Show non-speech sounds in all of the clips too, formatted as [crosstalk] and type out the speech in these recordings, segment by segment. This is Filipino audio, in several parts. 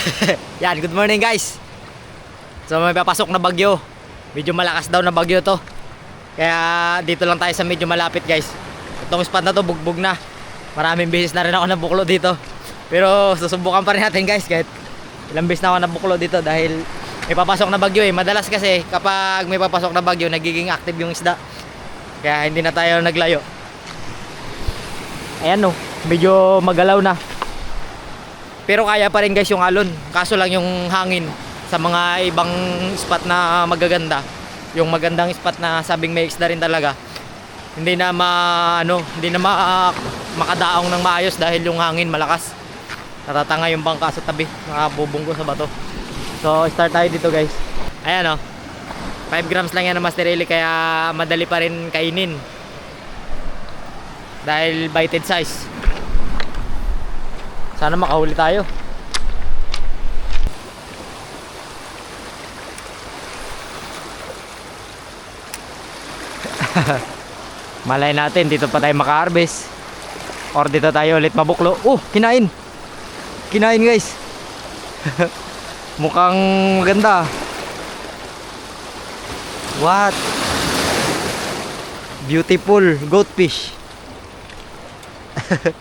[laughs] Yan, good morning guys. So may papasok na bagyo. Medyo malakas daw na bagyo to. Kaya dito lang tayo sa medyo malapit guys. Itong spot na to bugbog na. Maraming beses na rin ako nabuklo dito. Pero susubukan pa rin natin guys kahit ilang beses na ako nabuklo dito dahil may papasok na bagyo eh. Madalas kasi kapag may papasok na bagyo nagiging active yung isda. Kaya hindi na tayo naglayo. Ayan no, medyo magalaw na. Pero kaya pa rin guys yung alon. Kaso lang yung hangin sa mga ibang spot na magaganda. Yung magandang spot na sabing may isda rin talaga. Hindi na ma ano, hindi na ma, makadaong ng maayos dahil yung hangin malakas. Natatanga yung bangka sa tabi, nakabubunggo sa bato. So start tayo dito guys. Ayan oh. 5 grams lang yan ng Master Eli kaya madali pa rin kainin. Dahil bited size. Sana makahuli tayo. [laughs] Malay natin dito pa tayo maka-harvest. Or dito tayo ulit mabuklo. Oh, kinain. Kinain guys. [laughs] Mukhang maganda. What? Beautiful goatfish. [laughs]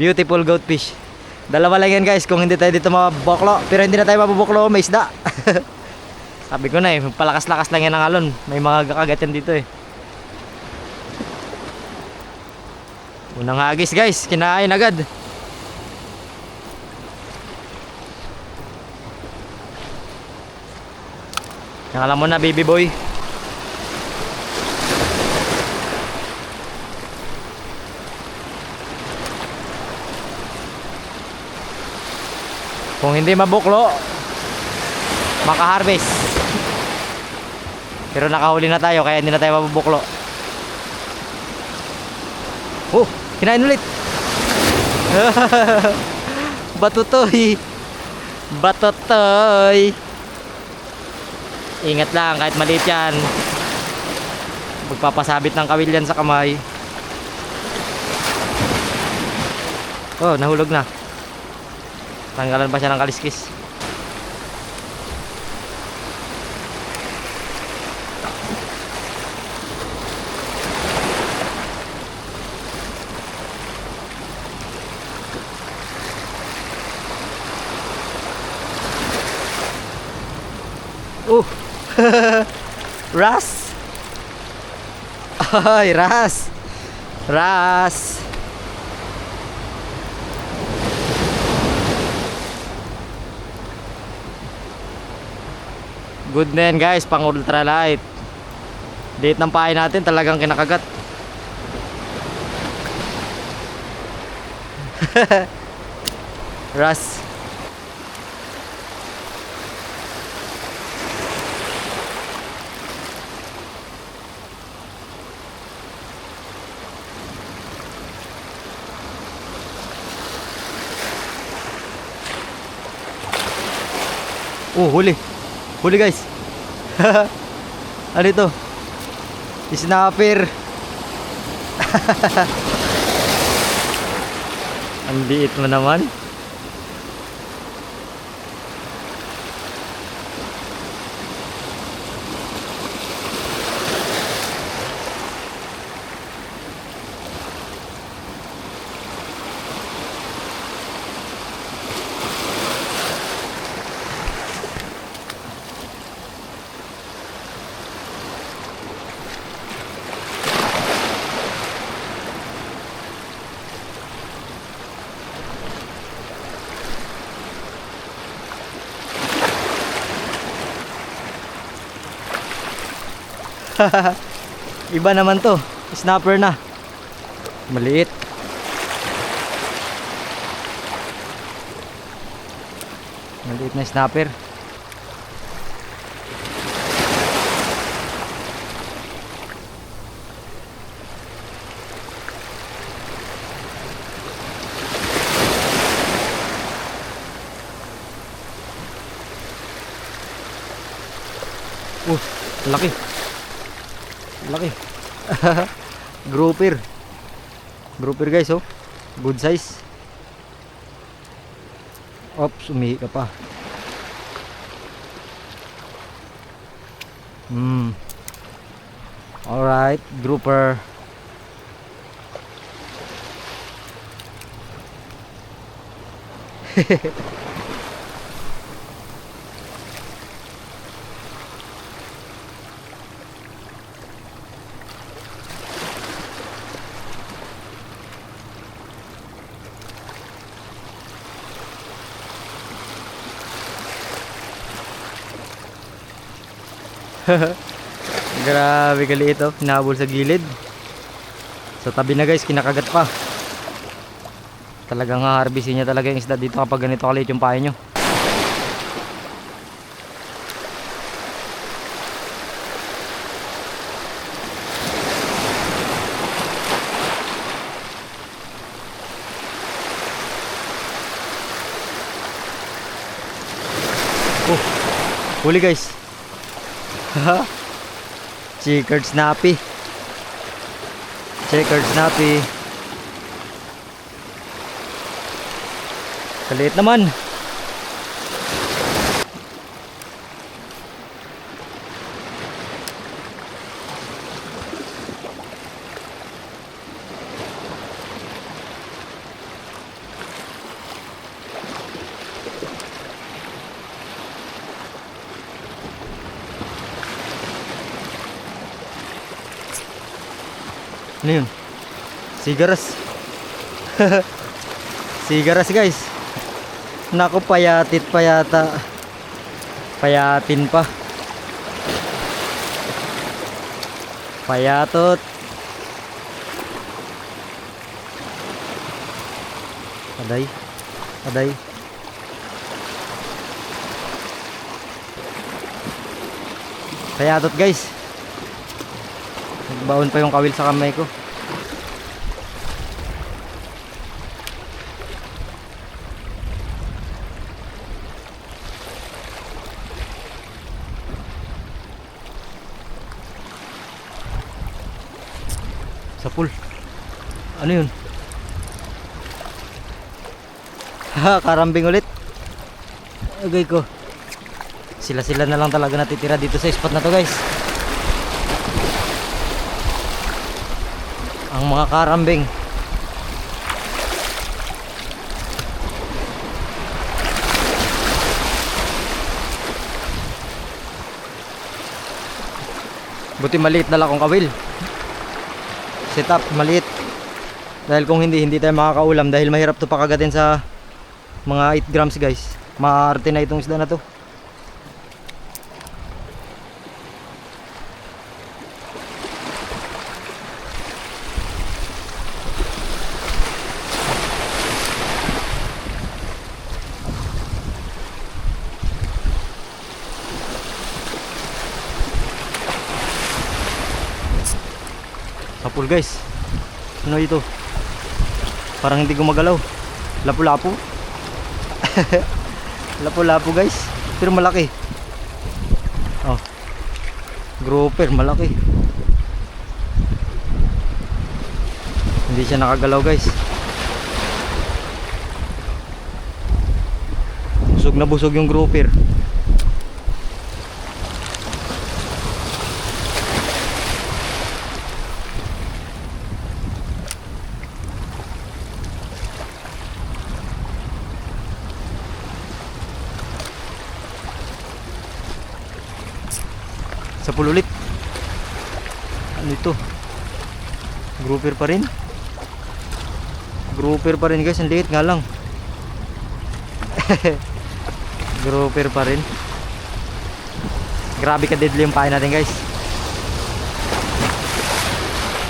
Beautiful goatfish. Dalawa lang yan guys kung hindi tayo dito mabuklo. Pero hindi na tayo mabubuklo, may isda. [laughs] Sabi ko na eh, palakas-lakas lang yan ng alon. May mga kakagat yan dito eh. Unang hagis guys, kinain agad. Yang alam mo na baby boy. Kung hindi mabuklo, maka-harvest. Pero nakahuli na tayo kaya hindi na tayo mabubuklo. Oh, kinain ulit. [laughs] Batutoy. Batutoy. Ingat lang kahit maliit yan. Magpapasabit ng kawil yan sa kamay. Oh, nahulog na. Tanggalan pa siya ng kaliskis. Oh. [laughs] Ras. Ay, Ras. Ras. Good na yan guys, pang ultralight. Date ng pahay natin talagang kinakagat. [laughs] Ras. Oh, huli. Huli guys. [laughs] ano ito? Snapper. [laughs] Ang liit mo naman. [laughs] Iba naman to. Snapper na. Maliit. Maliit na snapper. Uh, laki laki. [laughs] Grouper. Grouper guys oh. Good size. Ops umihi ka pa. Hmm. Alright grouper. hehehe [laughs] [laughs] Grabe kaliit oh, hinahabol sa gilid. Sa tabi na guys, kinakagat pa. Talagang haharbisin niya talaga yung isda dito kapag ganito kaliit yung pahay nyo. Oh, huli guys. [laughs] Checkered snappy. Checkered snappy. Kaliit naman. Ano yun? Sigaras. [laughs] Sigaras guys. Naku, payatit pa yata. Payatin pa. Payatot. Aday. Aday. Payatot guys. Nagbaon pa yung kawil sa kamay ko. Sa pool. Ano yun? Ha, [laughs] karambing ulit. Agay ko. Sila-sila na lang talaga natitira dito sa spot na to guys. Ang mga karambing. Buti maliit na lang akong kawil. Set up, maliit. Dahil kung hindi, hindi tayo makakaulam dahil mahirap to pakagatin sa mga 8 grams guys. Maarte na itong isda na to. Sapul guys. Ano ito? Parang hindi gumagalaw. Lapu-lapu. [laughs] Lapu-lapu guys. Pero malaki. Oh. Grouper, malaki. Hindi siya nakagalaw guys. Busog na busog yung grouper. Sa pool ulit. Ano ito? Grouper pa rin. Grouper pa rin guys. Ang liit nga lang. [laughs] Grouper pa rin. Grabe ka deadly yung pain natin guys.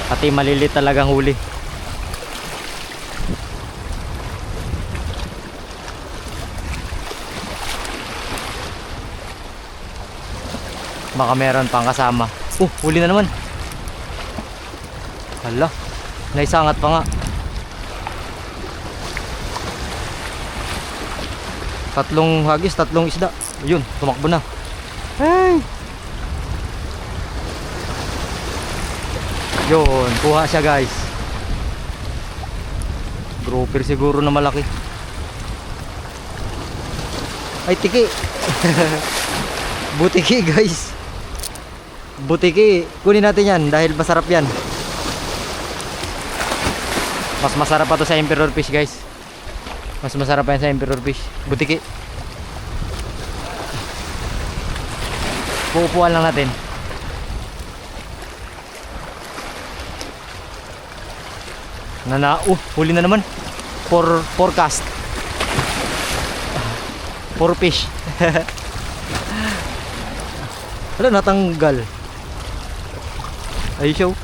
Pati malilit talagang huli. Baka meron pang kasama. Oh, huli na naman. Hala, naisangat pa nga. Tatlong hagis, tatlong isda. Ayun, tumakbo na. Hey! Yun, kuha siya guys. Grouper siguro na malaki. Ay, tiki. [laughs] Butiki guys. Butiki, kunin natin yan dahil masarap yan. Mas masarap pa to sa Emperor Fish guys. Mas masarap pa yan sa Emperor Fish. Butiki. Puupuan lang natin. Nana, uh, huli na naman. For forecast. For fish. [laughs] Wala natanggal. Ay show.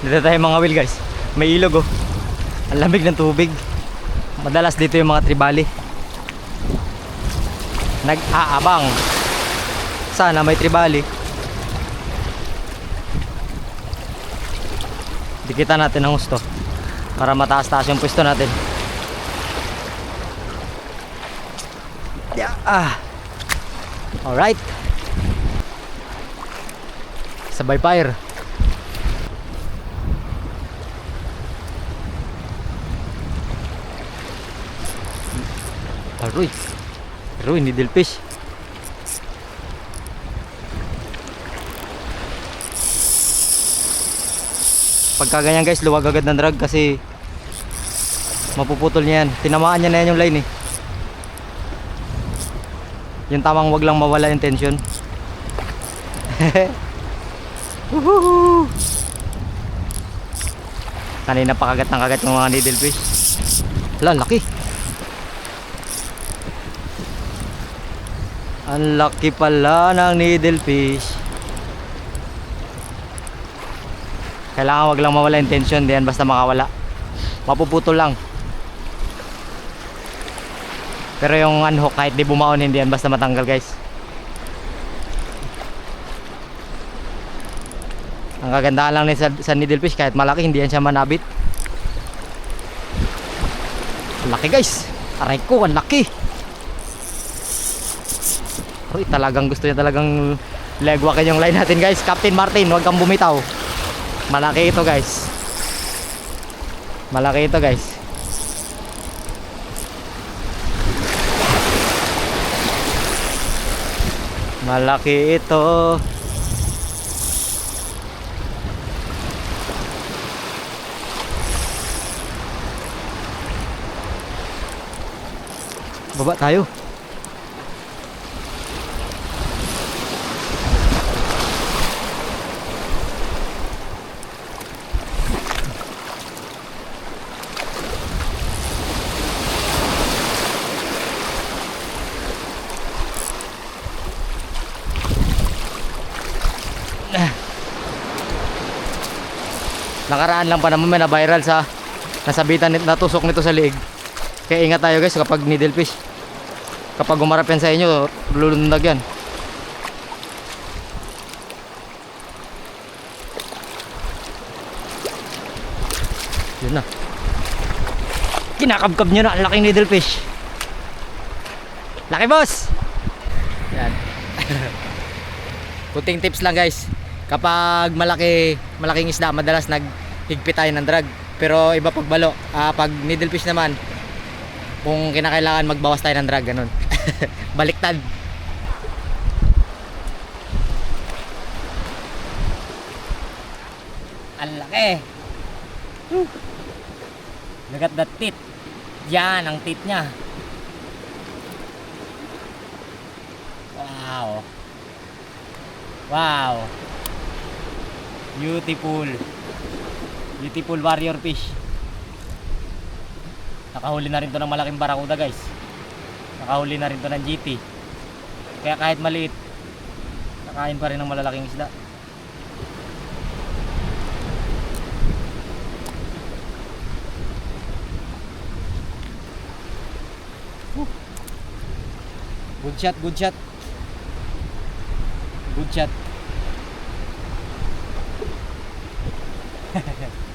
Dito tayo mga will guys. May ilog oh. Ang lamig ng tubig. Madalas dito yung mga tribali. Nag-aabang. Sana may tribali. Dikita natin ang gusto. Para mataas-taas yung pwesto natin. Yeah. Ah. Alright. Sabay fire. Aroy. Aroy, needlefish. Pagka ganyan guys, luwag agad ng drag kasi mapuputol niya yan. Tinamaan niya na yan yung line eh. Yung tamang wag lang mawala yung tension. [laughs] Woohoo! Kanina pa kagat ng kagat yung mga needlefish. Wala, laki. Ang laki pala ng needlefish. Kailangan wag lang mawala yung tension diyan basta makawala. Mapuputol lang. Pero yung unhook kahit di bumaon hindi yan basta matanggal guys. Ang kagandahan lang ni sa, sa needlefish kahit malaki hindi yan siya manabit. Laki guys. Aray ko, ang laki. Uy, talagang gusto niya talagang legwakin yung line natin guys. Captain Martin, huwag kang bumitaw. Malaki ito guys. Malaki ito guys. Malaki ito. Baba tayo. Nakaraan lang pa naman may na-viral sa nasabitan natusok nito sa liig. Kaya ingat tayo guys kapag needlefish. Kapag umarap yan sa inyo, lulundag yan. Yun na. Kinakabkab nyo na ang laking needlefish. Laki boss! Yan. [laughs] Puting tips lang guys. Kapag malaki, malaking isda, madalas naghigpit tayo ng drag. Pero iba pag balo. Ah, pag needlefish naman, kung kinakailangan magbawas tayo ng drag, ganun. [laughs] Baliktad. Ang laki. Whew. Look at that teeth. Yan, ang teeth niya. Wow. Wow. Beautiful. Beautiful warrior fish. Nakahuli na rin to ng malaking barakuda guys. Nakahuli na rin to ng GT. Kaya kahit maliit, nakain pa rin ng malalaking isda. Good shot, good shot. Good shot. [laughs]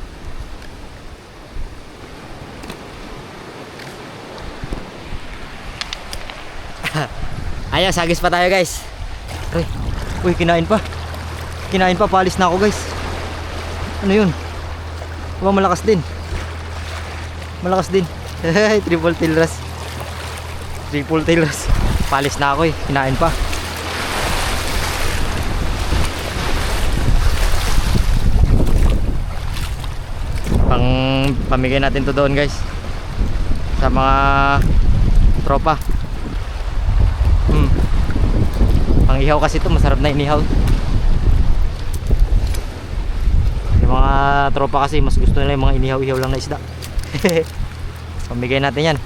Ayan, sagis pa tayo guys. Pre, uy, kinain pa. Kinain pa, palis na ako guys. Ano yun? Aba, malakas din. Malakas din. [laughs] Triple tail ras. Triple tail ras. Palis na ako eh, kinain pa. Pang pamigay natin to doon guys. Sa mga tropa. Pang ihaw kasi to masarap na inihaw. Yung mga tropa kasi mas gusto nila yung mga inihaw-ihaw lang na isda. [laughs] Pamigay natin yan.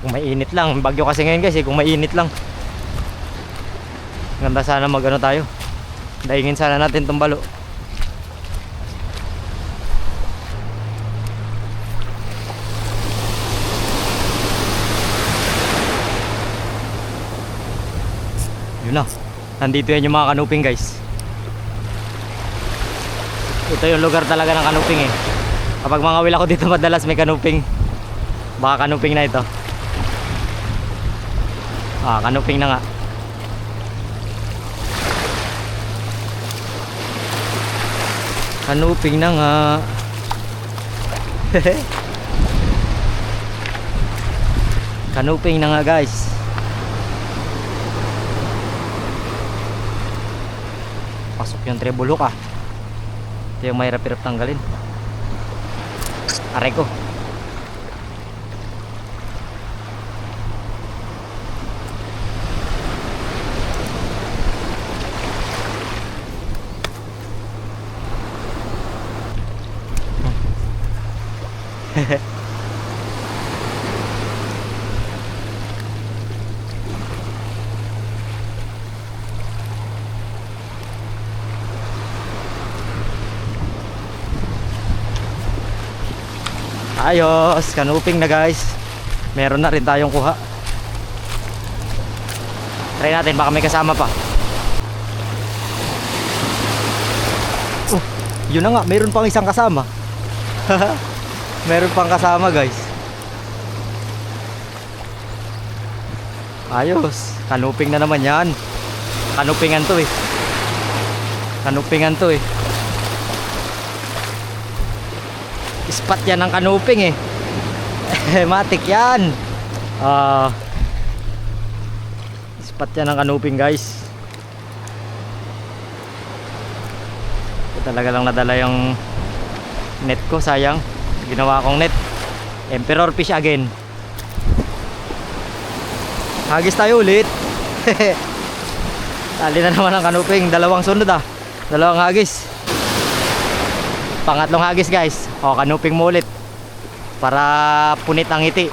Kung mainit lang, bagyo kasi ngayon guys eh, kung mainit lang. Ganda sana mag ano tayo. Daingin sana natin tong balo. Yun na. Nandito yan yung mga kanuping guys. Ito yung lugar talaga ng kanuping eh. Kapag mga will ako dito [laughs] madalas may kanuping. Baka kanuping na ito. Ah, kanuping na nga. Kanuping na nga. [laughs] kanuping na nga guys. Yung treble hook ah. Ito yung mahirap-hirap tanggalin. Aray [laughs] ko. Ayos, kanuping na guys. Meron na rin tayong kuha. Try natin, baka may kasama pa. Oh, yun na nga, meron pang isang kasama. [laughs] meron pang kasama guys. Ayos, kanuping na naman yan. Kanupingan to eh. Kanupingan to eh. Spot yan ng kanuping eh. [laughs] Matik yan. Ah. spot yan ng kanuping guys. Talaga lang nadala yung net ko, sayang. Ginawa kong net. Emperor fish again. Hagis tayo ulit. [laughs] Tali na naman ang kanuping. Dalawang sunod ah. Dalawang hagis. Pangatlong hagis guys. O, kanuping mo ulit. Para punit ang ngiti.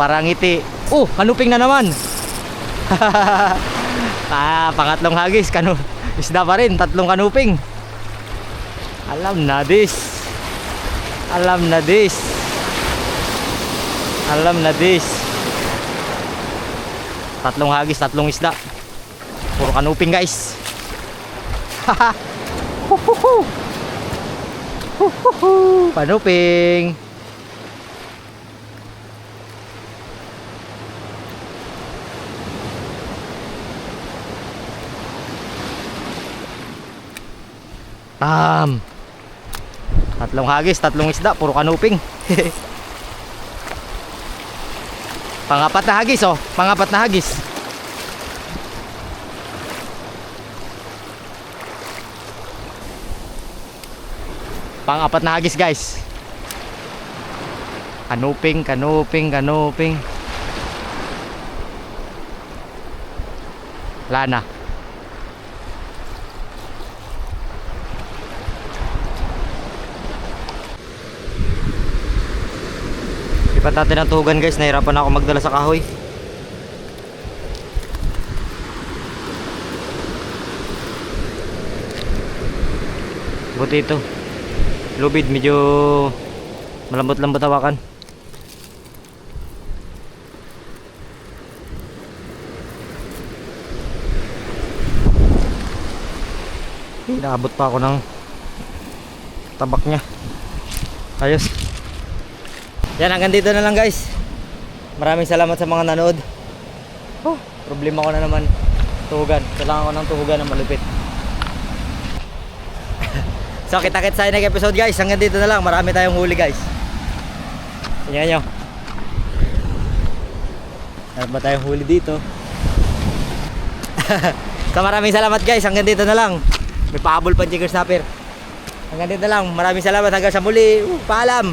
Para ngiti. Oh, kanuping na naman. [laughs] ah, pangatlong hagis. Kanu isda pa rin. Tatlong kanuping. Alam na this. Alam na this. Alam na this. Tatlong hagis, tatlong isda. Puro kanuping guys. Haha. [laughs] Panuping. Tam. Tatlong hagis, tatlong isda, puro kanuping. [laughs] Pangapat na hagis oh, pangapat na hagis. Pangapat na hagis guys. Kanuping, kanuping, kanuping. Wala na. Lipat natin ang tuhugan guys, nahirapan ako magdala sa kahoy. Buti ito. Lubid, medyo malambot-lambot hawakan. Inaabot pa ako ng tabak niya. Ayos. Yan, hanggang dito na lang guys. Maraming salamat sa mga nanood. Oh, problema ko na naman. Tuhugan. Kailangan ko ng tuhugan na malupit. So, kita-kits sa next episode guys. Hanggang dito na lang. Marami tayong huli guys. Tingnan nyo. Meron ba tayong huli dito? [laughs] So maraming salamat guys. Hanggang dito na lang. May pahabol pa jigger snapper. Hanggang dito na lang. Maraming salamat. Hanggang sa muli. Uh, paalam.